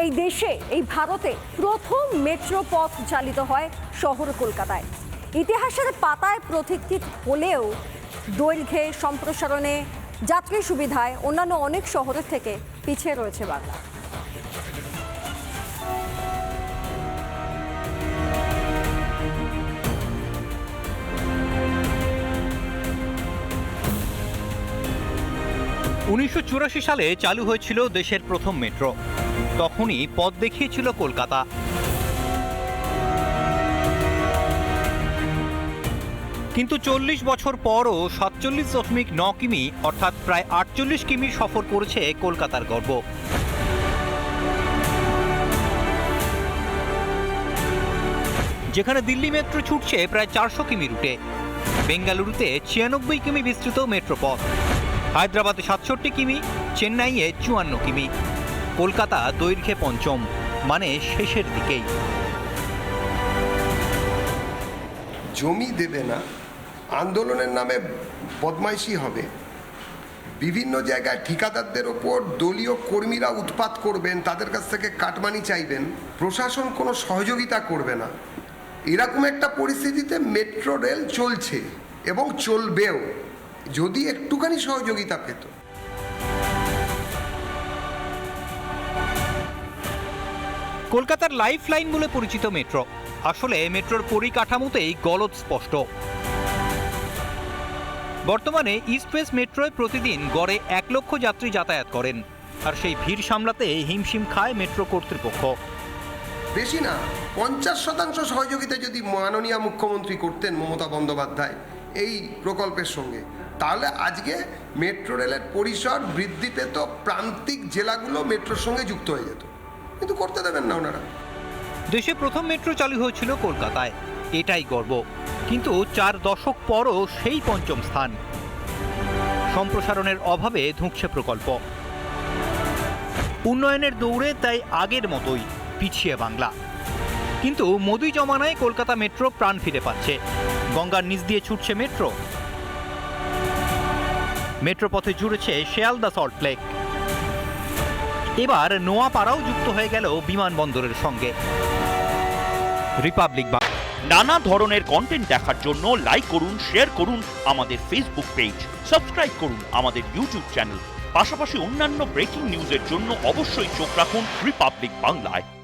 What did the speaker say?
এই দেশে, এই ভারতে প্রথম মেট্রো পথ চালিত হয় শহর কলকাতায়। ইতিহাসের পাতায় প্রতীক্ষিত হলেও দৈর্ঘ্যে, সম্প্রসারণে, যাত্রী সুবিধায় অন্যান্য অনেক শহরের থেকে পিছিয়ে রয়েছে বাংলা। উনিশশো চুরাশি সালে চালু হয়েছিল দেশের প্রথম মেট্রো। তখনই পথ দেখিয়েছিল কলকাতা। কিন্তু চল্লিশ বছর পরও সাতচল্লিশ দশমিক ন কিমি, অর্থাৎ প্রায় আটচল্লিশ কিমি সফর করেছে কলকাতার গর্ব। যেখানে দিল্লি মেট্রো ছুটছে প্রায় চারশো কিমি রুটে। বেঙ্গালুরুতে ছিয়ানব্বই কিমি বিস্তৃত মেট্রো পথ। হায়দ্রাবাদে সাতষট্টি কিমি, চেন্নাইয়ে চুয়ান্ন কিমি। কলকাতা দৈর্ঘ্যে পঞ্চম মানে শেষের দিকেই। জমি দেবে না, আন্দোলনের নামে বদমাইশি হবে। বিভিন্ন জায়গায় ঠিকাদারদের ওপর দলীয় কর্মীরা উৎপাত করবেন, তাদের কাছ থেকে কাটমানি চাইবেন। প্রশাসন কোনো সহযোগিতা করবে না। এরকম একটা পরিস্থিতিতে মেট্রো রেল চলছে এবং চলবেও, যদি একটুখানি সহযোগিতা পেত। কলকাতার লাইফ লাইন বলে পরিচিত মেট্রো। আসলে মেট্রোর পরিকাঠামোতেই গলদ স্পষ্ট। বর্তমানে ইস্টওয়েস্ট মেট্রোয় প্রতিদিন গড়ে এক লক্ষ যাত্রী যাতায়াত করেন, আর সেই ভিড় সামলাতে হিমশিম খায় মেট্রো কর্তৃপক্ষ। বেশি না, পঞ্চাশ শতাংশ সহযোগিতা যদি মাননীয় মুখ্যমন্ত্রী করতেন মমতা বন্দ্যোপাধ্যায়, এই প্রকল্পের সঙ্গে। তাহলে আজকে মেট্রো রেলের পরিসর বৃদ্ধি পেত, প্রান্তিক জেলাগুলো মেট্রোর সঙ্গে যুক্ত হয়ে যেত। কিন্তু করতে দেবেন না ওনারা। দেশে প্রথম মেট্রো চালু হয়েছিল কলকাতায়। এটাই গর্ব। কিন্তু চার দশক পরও সেই পঞ্চম স্থান। সম্প্রসারণের অভাবে ধুঁকছে প্রকল্প। উন্নয়নের দৌড়ে তাই আগের মতোই পিছিয়ে বাংলা। কিন্তু মোদি জমানায় কলকাতা মেট্রো প্রাণ ফিরে পাচ্ছে। গঙ্গার নিচ দিয়ে ছুটছে মেট্রো মেট্রো পথে জুড়েছে শেয়ালদা সল্ট লেক এবার নোয়াপাড়াও যুক্ত হয়ে গেল বিমানবন্দরের সঙ্গে। রিপাবলিক বা নানা ধরনের কন্টেন্ট দেখার জন্য লাইক করুন শেয়ার করুন আমাদের ফেসবুক পেজ সাবস্ক্রাইব করুন আমাদের ইউটিউব চ্যানেল পাশাপাশি অন্যান্য ব্রেকিং নিউজের জন্য অবশ্যই চোখ রাখুন রিপাবলিক বাংলায়